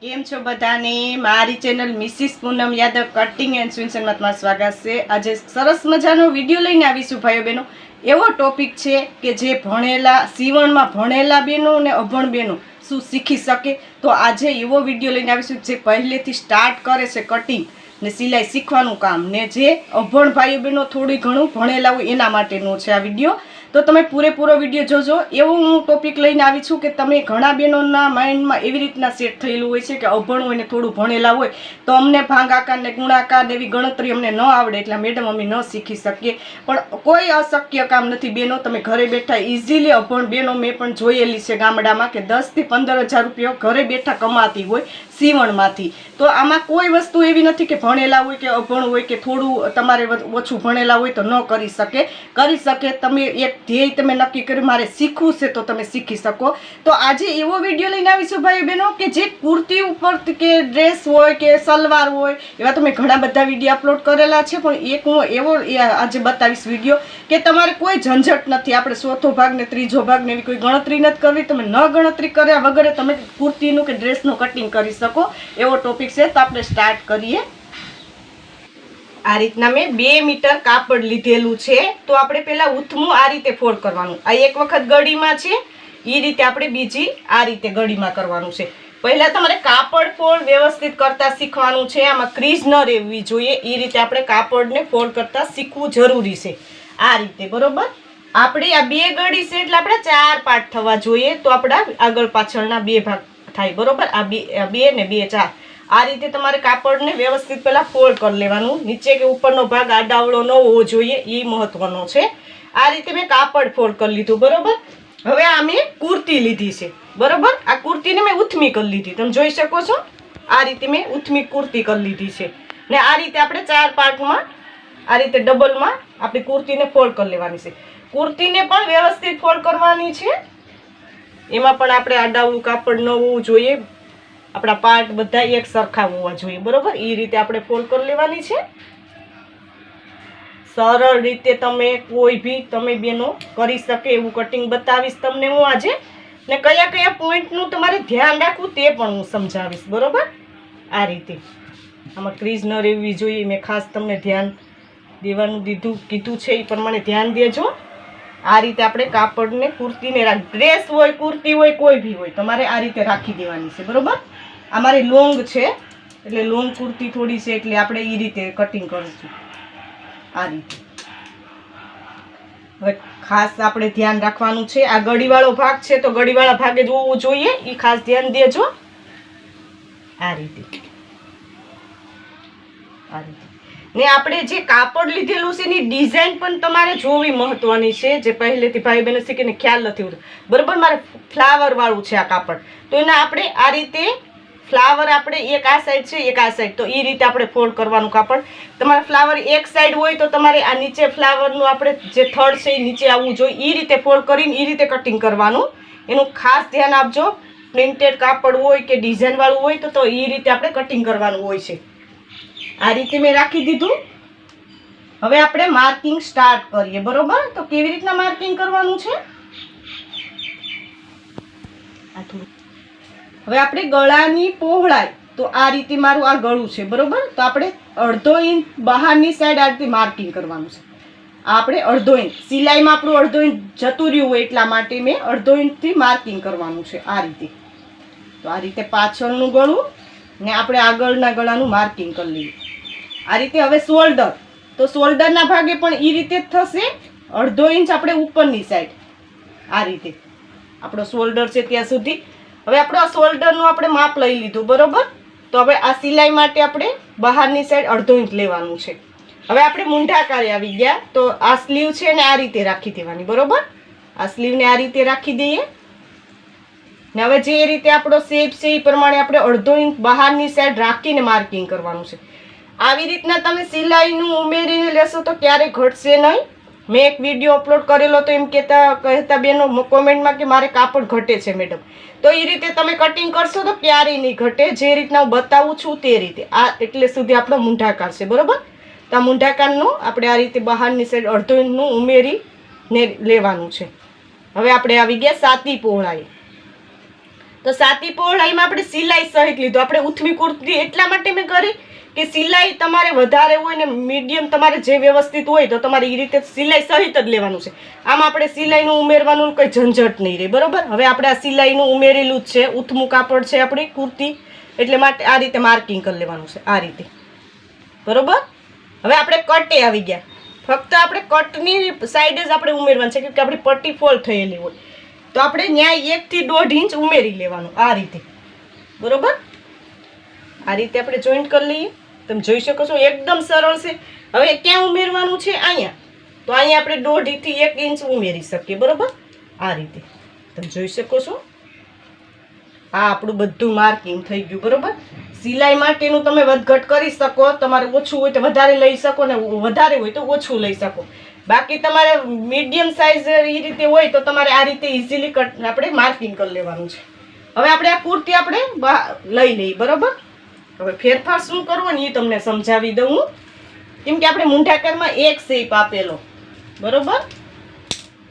કેમ છો બધાને? મારી channel Mrs Poonam Yadav cutting and સ્વિન્સનમાં સ્વાગત છે. આજે સરસ મજાનો વીડિયો લઈને આવીશું ભાઈઓ બહેનો. એવો ટોપિક છે કે જે ભણેલા, સીવણમાં ભણેલા બહેનો અને અભણ બહેનો શું શીખી શકે? તો આજે એવો વીડિયો લઈને આવીશું જે પહેલેથી સ્ટાર્ટ કરે છે કટિંગ ને સિલાઈ શીખવાનું કામ. ને જે અભણ ભાઈઓ બહેનો થોડી ઘણું ભણેલા હોય એના માટેનો છે આ વીડિયો. તો તમે પૂરેપૂરો વીડિયો જોજો. એવો હું ટોપિક લઈને આવી છું કે તમે ઘણા બહેનોના માઇન્ડમાં એવી રીતના સેટ થયેલું હોય છે કે અભણ હોય ને થોડું ભણેલા હોય, તો અમને ભાંગાકાર ને ગુણાકાર એવી ગણતરી અમને ન આવડે એટલે મેડમ અમે ન શીખી શકીએ. પણ કોઈ અશક્ય કામ નથી. બેનો તમે ઘરે બેઠા ઇઝીલી અભણ બેનો મેં પણ જોયેલી છે ગામડામાં કે દસથી પંદર હજાર રૂપિયા ઘરે બેઠા કમાતી હોય સીવણમાંથી. તો આમાં કોઈ વસ્તુ એવી નથી કે ભણેલા હોય કે અભણ હોય કે થોડું તમારે ઓછું ભણેલા હોય તો ન કરી શકે. કરી શકે, તમે એક ધ્યેય તમે નક્કી કર્યું, મારે શીખવું છે તો તમે શીખી શકો. તો આજે એવો વીડિયો લઈને આવીશું ભાઈ બહેનો કે જે કુર્તી ઉપર કે ડ્રેસ હોય કે સલવાર હોય, એવા તમે ઘણા બધા વીડિયો અપલોડ કરેલા છે, પણ એક હું એવો આજે બતાવીશ વીડિયો કે તમારે કોઈ ઝંઝટ નથી. આપણે ચોથો ભાગ ને ત્રીજો ભાગ ને એવી કોઈ ગણતરી નથી કરવી. તમે ન ગણતરી કર્યા વગર તમે કુર્તીનું કે ડ્રેસનું કટિંગ કરી શકો. એવો ટોપિક છે, તો આપણે સ્ટાર્ટ કરીએ. આ રીતના મેં બે મીટર કાપડ લીધેલું છે. તો આપણે પહેલાં ઉથમું આ રીતે ફોલ્ડ કરવાનું. આ એક વખત ગળીમાં છે. એ રીતે આપણે બીજી આ રીતે ગળીમાં કરવાનું છે. પહેલાં તમારે કાપડ ફોલ્ડ વ્યવસ્થિત કરતાં શીખવાનું છે. આમાં ક્રીઝ ન રહેવી જોઈએ. એ રીતે આપણે કાપડને ફોલ્ડ કરતાં શીખવું જરૂરી છે. આ રીતે, બરોબર? આપણે આ બે ગળી છે એટલે આપણે ચાર પાર્ટ થવા જોઈએ. તો આપણા આગળ પાછળના બે ભાગ થાય, બરોબર? આ બે બે ને બે ચાર. આ રીતે તમારે કાપડને વ્યવસ્થિત પહેલાં ફોલ્ડ કરી લેવાનું. નીચે કે ઉપરનો ભાગ આડાવડો ન હોવો જોઈએ એ મહત્વનો છે. આ રીતે મેં કાપડ ફોલ્ડ કરી લીધું, બરાબર? હવે આ મેં કુર્તી લીધી છે, બરાબર? આ કુર્તીને મેં ઉથમી કરી લીધી. તમે જોઈ શકો છો, આ રીતે મેં ઉથમી કુર્તી કરી લીધી છે. ને આ રીતે આપણે ચાર પાર્ટમાં, આ રીતે ડબલમાં આપણી કુર્તીને ફોલ્ડ કરી લેવાની છે. કુર્તીને પણ વ્યવસ્થિત ફોલ્ડ કરવાની છે. એમાં પણ આપણે આડાવડું કાપડ ન હોવું જોઈએ. આપણા પાર્ટ બધા એક સરખા હોવા જોઈએ, બરોબર? એ રીતે આપણે ફોલ્ડ કરી લેવાની છે. સરળ રીતે તમે કોઈ બી તમે બેનો કરી શકે એવું કટિંગ બતાવીશ તમને હું આજે. ને કયા કયા પોઈન્ટનું તમારે ધ્યાન રાખવું તે પણ હું સમજાવીશ, બરોબર? આ રીતે. આમાં ક્રીઝ ન રહેવી જોઈએ, મેં ખાસ તમને ધ્યાન દેવાનું દીધું, કીધું છે, એ પ્રમાણે ધ્યાન દેજો. આ રીતે આપણે કાપડને કુર્તીને રાખ, ડ્રેસ હોય, કુર્તી હોય, કોઈ બી હોય, તમારે આ રીતે રાખી દેવાની છે, બરોબર? આ મારી લોંગ છે, એટલે લોંગ કુર્તી થોડી છે, એટલે આપણે એ રીતે કટિંગ કરીશું. આ રીતે. હવે ખાસ આપણે ધ્યાન રાખવાનું છે, આ ગળીવાળો ભાગ છે, તો ગળીવાળા ભાગે જ હોવું જોઈએ એ ખાસ ધ્યાન દેજો. આ રીતે. આ રીતે. ને આપણે જે કાપડ લીધેલું છે એની ડિઝાઇન પણ તમારે જોવી મહત્વની છે, જે પહેલેથી ભાઈ બહેનો શીખીને ખ્યાલ નથી હોતો. બરાબર, મારે ફ્લાવરવાળું છે આ કાપડ. તો એના આપણે આ રીતે ફ્લાવર આપણે એક આ સાઈડ છે, એક આ સાઈડ તો એ રીતે આપણે ફોલ્ડ કરવાનું કાપડ. તમારે ફ્લાવર એક સાઈડ હોય તો તમારે આ નીચે ફ્લાવરનું આપણે જે થડ છે એ નીચે આવવું જોઈએ. એ રીતે ફોલ્ડ કરીને એ રીતે કટિંગ કરવાનું. એનું ખાસ ધ્યાન આપજો. પ્રિન્ટેડ કાપડ હોય કે ડિઝાઇનવાળું હોય તો તો એ રીતે આપણે કટિંગ કરવાનું હોય છે. આ રીતે મેં રાખી દીધું. હવે આપણે માર્કિંગ સ્ટાર્ટ કરીએ, બરોબર? તો કેવી રીતના માર્કિંગ કરવાનું છે? હવે આપણે ગળાની પહોળાઈ, તો આ રીતે મારું આ ગળું છે, બરોબર? તો આપણે અડધો ઇંચ બહારની સાઈડ આ રીતે માર્કિંગ કરવાનું છે. આપણે અડધો ઇંચ, સિલાઈમાં આપણું અડધો ઇંચ જતું રહ્યું હોય એટલા માટે મેં અડધો ઇંચથી માર્કિંગ કરવાનું છે આ રીતે. તો આ રીતે પાછળનું ગળું ને આપણે આગળના ગળાનું માર્કિંગ કરી લઈએ. આ રીતે હવે શોલ્ડર તો શોલ્ડરના ભાગે પણ એ રીતે જ થશે. અડધો ઇંચ આપણે ઉપરની સાઈડ આ રીતે. આપણો શોલ્ડર છે ત્યાં સુધી. હવે આપણો આ શોલ્ડરનું આપણે માપ લઈ લીધું, બરોબર? તો હવે આ સિલાઈ માટે આપણે બહારની સાઈડ અડધો ઇંચ લેવાનું છે. હવે આપણે મૂંઢાકારે આવી ગયા. તો આ સ્લીવ છે ને આ રીતે રાખી દેવાની, બરોબર? આ સ્લીવને આ રીતે રાખી દઈએ. ને હવે જે રીતે આપણો શેપ છે એ પ્રમાણે આપણે અડધો ઇંચ બહારની સાઈડ રાખીને માર્કિંગ કરવાનું છે. આવી રીતના તમે સિલાઈનું ઉમેરીને લેશો તો ક્યારેય ઘટશે નહીં. મેં એક વીડિયો અપલોડ કરેલો તો એમ કહેતા કહેતા બેનો કોમેન્ટમાં કે મારે કાપડ ઘટે છે મેડમ. તો એ રીતે તમે કટિંગ કરશો તો ક્યારેય નહીં ઘટે. જે રીતના હું બતાવું છું તે રીતે. આ એટલે સુધી આપણો મૂંઢાકાર છે, બરાબર? તો આ મૂંઢાકારનું આપણે આ રીતે બહારની સાઈડ અડધો ઇંચનું ઉમેરીને લેવાનું છે. હવે આપણે આવી ગયા સાતી પહોળાઈ. તો સાતી પહોળાઈમાં આપણે સિલાઈ સહિત લીધું. આપણે ઉથમી કુર્તી એટલા માટે મેં કરી કે સિલાઈ તમારે વધારે હોય ને મીડિયમ તમારે જે વ્યવસ્થિત હોય તો તમારે એ રીતે સિલાઈ સહિત જ લેવાનું છે. આમ આપણે સિલાઈનું ઉમેરવાનું કંઈ ઝંઝટ નહીં રહે, બરાબર? હવે આપણે આ સિલાઈનું ઉમેરેલું જ છે, ઉથમું કાપડ છે આપણી, કુર્તી. એટલે માટે આ રીતે માર્કિંગ કરી લેવાનું છે, આ રીતે. બરાબર? હવે આપણે કટે આવી ગયા. ફક્ત આપણે કટની સાઈડ જ આપણે ઉમેરવાનું છે, કેમકે આપણી પટ્ટી ફોલ થયેલી હોય. તો આપણે ન્યાય એકથી દોઢ ઇંચ ઉમેરી લેવાનું, આ રીતે. બરોબર? આ રીતે આપણે જોઈન્ટ કરી લઈએ. તમે જોઈ શકો છો, એકદમ સરળ છે. હવે ક્યાં ઉમેરવાનું છે? અહીંયા. તો અહીંયા આપણે દોઢીથી એક ઇંચ ઉમેરી શકીએ, બરાબર? આ રીતે. તમે જોઈ શકો છો. આ આપણું બધું માર્કિંગ થઈ ગયું, બરાબર? સિલાઈ માટેનું તમે વધઘટ કરી શકો, તમારે ઓછું હોય તો વધારે લઈ શકો ને વધારે હોય તો ઓછું લઈ શકો. બાકી તમારે મીડિયમ સાઇઝ એ રીતે હોય તો તમારે આ રીતે ઇઝીલી કટ આપણે માર્કિંગ કરી લેવાનું છે. હવે આપણે આ કુર્તી આપણે લઈ લઈએ, બરોબર? હવે ફેરફાર શું કરવો ને એ તમને સમજાવી દઉં કેમ કે આપણે મૂંઢાકારમાં એક શેપ આપેલો. બરોબર?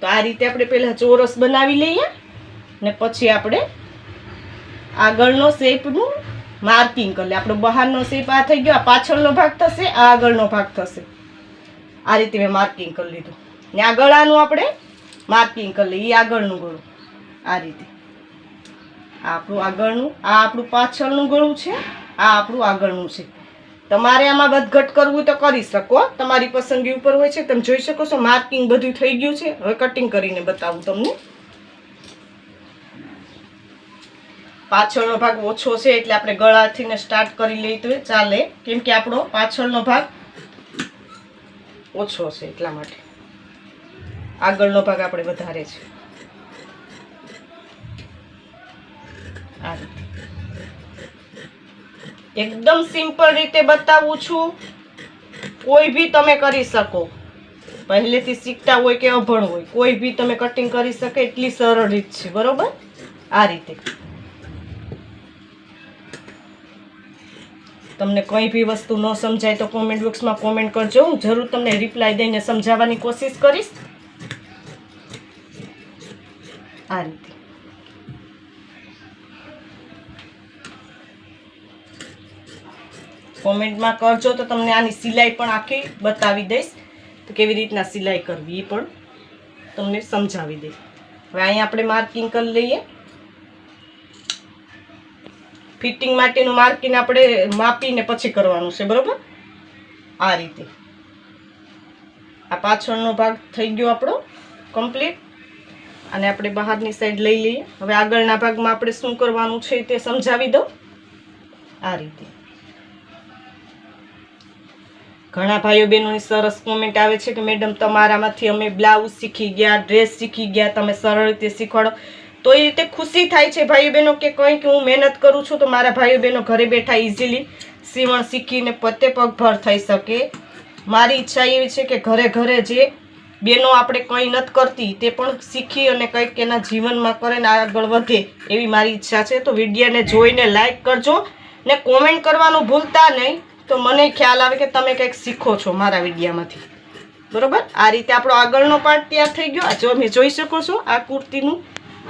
તો આ રીતે આપણે પહેલાં ચોરસ બનાવી લઈએ ને પછી આપણે આગળનો શેપનું માર્કિંગ કરી આપણો બહારનો શેપ આ થઈ ગયો, આ પાછળનો ભાગ થશે, આ આગળનો ભાગ થશે. આ રીતે મેં માર્કિંગ કરી લીધું. ને આ ગળાનું આપણે માર્કિંગ કરી લઈએ એ આગળનું ગળું. આ રીતે. આપણું આગળનું, આ આપણું પાછળનું ગળું છે. આ આપણું આગળનું છે. તમારે આમાં વધઘટ કરવું તો કરી શકો. તમારી પસંદગી ઉપર હોય છે, તમે જોઈ શકો છો, માર્કિંગ બધું થઈ ગયું છે. હવે કટિંગ કરીને બતાવું તમને. પાછળનો ભાગ ઓછો છે, એટલે આપણે ગળાથી ને સ્ટાર્ટ કરી લઈએ તો ચાલે. કેમ કે આપણો પાછળનો ભાગ ઓછો છે એટલા માટે. આગળનો ભાગ આપણે વધારે છે. આ રીતે. એકદમ સિમ્પલ રીતે બતાવું છું. કોઈ બી તમે કરી શકો. પહેલેથી શીખતા હોય કે અભણ હોય, કોઈ બી તમે કટિંગ કરી શકે એટલી સરળ રીત છે, બરોબર? આ રીતે. તમને કંઈ બી વસ્તુ ન સમજાય તો કોમેન્ટ બોક્સમાં કોમેન્ટ કરજો. હું જરૂર તમને રિપ્લાય દઈને સમજાવવાની કોશિશ કરીશ. આ રીતે. કોમેન્ટમાં કરજો તો તમને આની સિલાઈ પણ આખી બતાવી દઈશ. તો કેવી રીતના સિલાઈ કરવી એ પણ તમને સમજાવી દઈશ. હવે અહીંયા આપણે માર્કિંગ કરી લઈએ. ફિટિંગ માટેનું માર્કિંગ આપણે માપીને પછી કરવાનું છે, બરાબર? આ રીતે. આ પાછળનો ભાગ થઈ ગયો આપણો કમ્પ્લીટ. અને આપણે બહારની સાઈડ લઈ લઈએ. હવે આગળના ભાગમાં આપણે શું કરવાનું છે તે સમજાવી દઉં. આ રીતે. ઘણા ભાઈઓ બહેનોની સરસ કોમેન્ટ આવે છે કે, મેડમ, તમારામાંથી અમે બ્લાઉઝ શીખી ગયા, ડ્રેસ શીખી ગયા, તમે સરળ રીતે શીખવાડો. તો એ રીતે ખુશી થાય છે ભાઈઓ બહેનો કે કંઈક હું મહેનત કરું છું તો મારા ભાઈઓ બહેનો ઘરે બેઠા ઇઝીલી સીવણ શીખીને પતે પગભર થઈ શકે. મારી ઈચ્છા એવી છે કે ઘરે ઘરે જે બહેનો આપણે કંઈ નથી કરતી તે પણ શીખી અને કંઈક એના જીવનમાં કરે ને આગળ વધે એવી મારી ઈચ્છા છે. તો વિડીયોને જોઈને લાઇક કરજો ને કોમેન્ટ કરવાનું ભૂલતા નહીં. તો મને ખ્યાલ આવે કે તમે કંઈક શીખો છો મારા વિડીયામાંથી બરોબર? આ રીતે આપણો આગળનો પાર્ટ તૈયાર થઈ ગયો. જો તમે જોઈ શકો છો, આ કુર્તીનું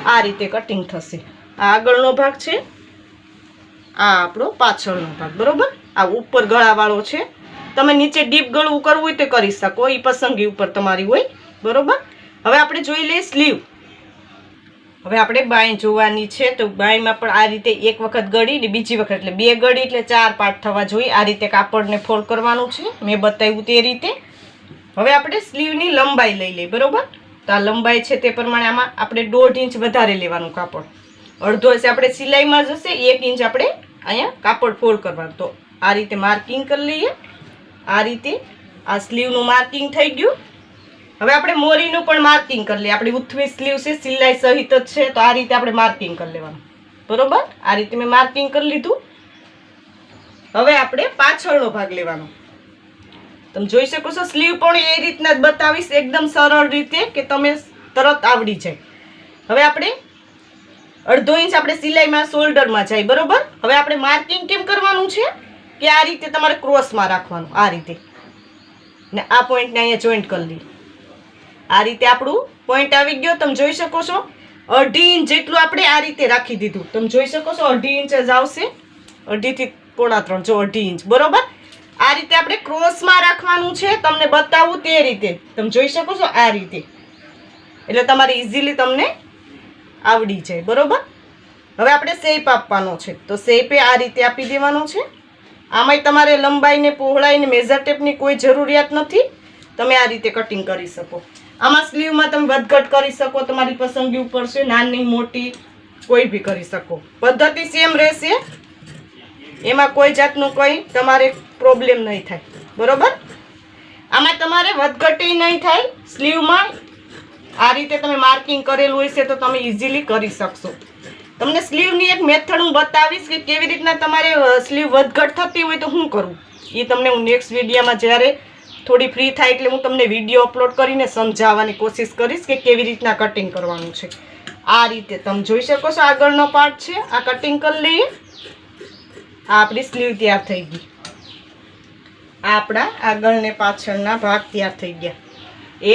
આ રીતે કટિંગ થશે. આ આગળનો ભાગ છે, આ આપણો પાછળનો ભાગ. બરોબર? આ ઉપર ગળાવાળો છે. તમે નીચે ડીપ ગળું કરવું હોય તો કરી શકો. એ પસંદગી ઉપર તમારી હોય. બરોબર? હવે આપણે જોઈ લઈએ સ્લીવ હવે આપણે બાય જોવાની છે તો બાયમાં પણ આ રીતે એક વખત ગળી ને બીજી વખત એટલે બે ગળી એટલે ચાર પાર્ટ થવા જોઈએ. આ રીતે કાપડને ફોલ્ડ કરવાનું છે. મેં બતાવ્યું તે રીતે. હવે આપણે સ્લીવની લંબાઈ લઈ લઈએ, બરાબર? તો આ લંબાઈ છે તે પ્રમાણે આમાં આપણે દોઢ ઇંચ વધારે લેવાનું કાપડ. અડધો હશે આપણે સિલાઈમાં જશે એક ઇંચ આપણે અહીંયા કાપડ ફોલ્ડ કરવાનું. તો આ રીતે માર્કિંગ કરી લઈએ. આ રીતે આ સ્લીવનું માર્કિંગ થઈ ગયું. હવે આપણે મોરીનું પણ માર્કિંગ કરી લઈએ. આપણી ઉથવી સ્લીવ છે, સિલાઈ સહિત જ છે, તો આ રીતે આપણે માર્કિંગ કરી લેવાનું. બરોબર? આ રીતે મેં માર્કિંગ કરી લીધું. હવે આપણે પાછળનો ભાગ લેવાનો. તમે જોઈ શકો છો સ્લીવ પણ એ રીતના જ બતાવીશ, એકદમ સરળ રીતે, કે તમે તરત આવડી જાય. હવે આપણે અડધો ઇંચ આપણે સિલાઈમાં, શોલ્ડરમાં જાય, બરોબર? હવે આપણે માર્કિંગ કેમ કરવાનું છે? કે આ રીતે તમારે ક્રોસમાં રાખવાનું, આ રીતે. ને આ પોઈન્ટને અહીંયા જોઈન્ટ કરી લઈએ. આ રીતે આપણું પોઈન્ટ આવી ગયો. તમે જોઈ શકો છો. અઢી ઇંચ જેટલું આપણે આ રીતે રાખી દીધું. તમે જોઈ શકો છો, અઢી ઇંચ જ આવશે. અઢીથી પોણા ત્રણ, જો અઢી ઇંચ. બરોબર? આ રીતે આપણે ક્રોસમાં રાખવાનું છે. તમને બતાવું તે રીતે. તમે જોઈ શકો છો આ રીતે. એટલે તમારે ઇઝીલી તમને આવડી જાય. બરોબર? હવે આપણે શેપ આપવાનો છે. તો શેપે આ રીતે આપી દેવાનો છે. આમાંય તમારે લંબાઈને, પહોળાઈને પહોળાઈ મેઝર ટેપની કોઈ જરૂરિયાત નથી. તમે આ રીતે કટિંગ કરી શકો. આમાં સ્લીવમાં તમે વધઘટ કરી શકો, તમારી પસંદગી ઉપર છે, નાની, મોટી, કોઈ બી કરી શકો. પદ્ધતિ સેમ રહેશે. એમાં કોઈ જાતનું કોઈ તમારે પ્રોબ્લેમ નહીં થાય. બરોબર? આમાં તમારે વધઘટી નહીં થાય. સ્લીવમાં આ રીતે તમે માર્કિંગ કરેલું હશે તો તમે ઇઝીલી કરી શકશો. તમને સ્લીવની એક મેથડ હું બતાવીશ કે કેવી રીતના તમારે સ્લીવ વધઘટ થતી હોય તો શું કરવું એ તમને હું નેક્સ્ટ વિડીયામાં જ્યારે થોડી ફ્રી થાય એટલે હું તમને વીડિયો અપલોડ કરીને સમજાવવાની કોશિશ કરીશ કે કેવી રીતના કટિંગ કરવાનું છે. આ રીતે તમે જોઈ શકો છો આગળનો પાર્ટ છે. આ કટિંગ કરી લઈએ. આપણી સ્લીવ તૈયાર થઈ ગઈ. આપણા આગળને પાછળના ભાગ તૈયાર થઈ ગયા.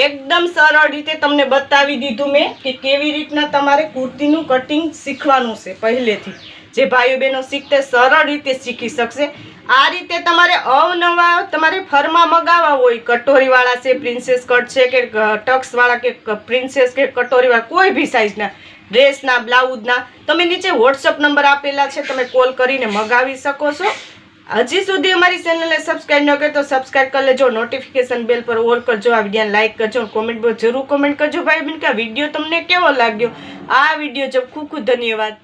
એકદમ સરળ રીતે તમને બતાવી દીધું મેં કે કેવી રીતના તમારે કુર્તીનું કટિંગ શીખવાનું છે પહેલેથી. જે ભાઈઓ બહેનો શીખતે સરળ રીતે શીખી શકશે. આ રીતે તમારે અવનવા તમારે ફરમાં મગાવવા હોય. કટોરીવાળા છે પ્રિન્સેસ કટ છે કે ટક્સવાળા કે પ્રિન્સેસ કે, કટોરીવાળા કોઈ બી સાઇઝના ડ્રેસના બ્લાઉઝના તમે નીચે વોટ્સઅપ નંબર આપેલા છે, તમે કોલ કરીને મગાવી શકો છો. હજી સુધી અમારી ચેનલને સબસ્ક્રાઈબ ન કરે તો સબસ્ક્રાઈબ કરી લેજો. નોટિફિકેશન બેલ પર ઓલ કરજો. આ વિડીયોને લાઇક કરજો કોમેન્ટ જરૂર કોમેન્ટ કરજો. ભાઈ બેન કે આ વીડિયો તમને કેવો લાગ્યો? આ વીડિયો જો ખૂબ ખૂબ ધન્યવાદ.